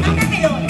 Ano kayo?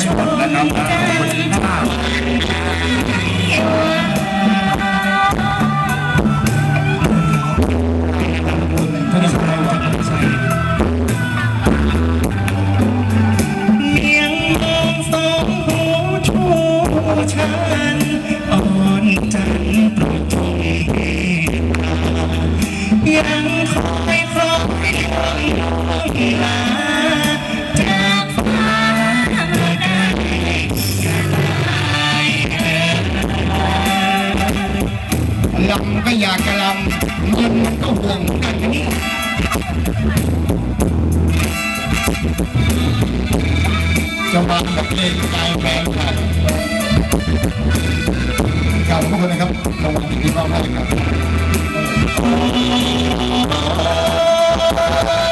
ยังไม่หมดนะครับคนที่หน้าท่านมเราจะใมีงมองสองหูชูชันอ่อนจันโปรดชมยังคอยคอยลงลา ไม่อยากจะลำยินมก็ห่วงกันนี่จะมาแบบเล่นกายแฟนค่ะกล่าวทุกคนนะครับของคุณที่มากมากครับ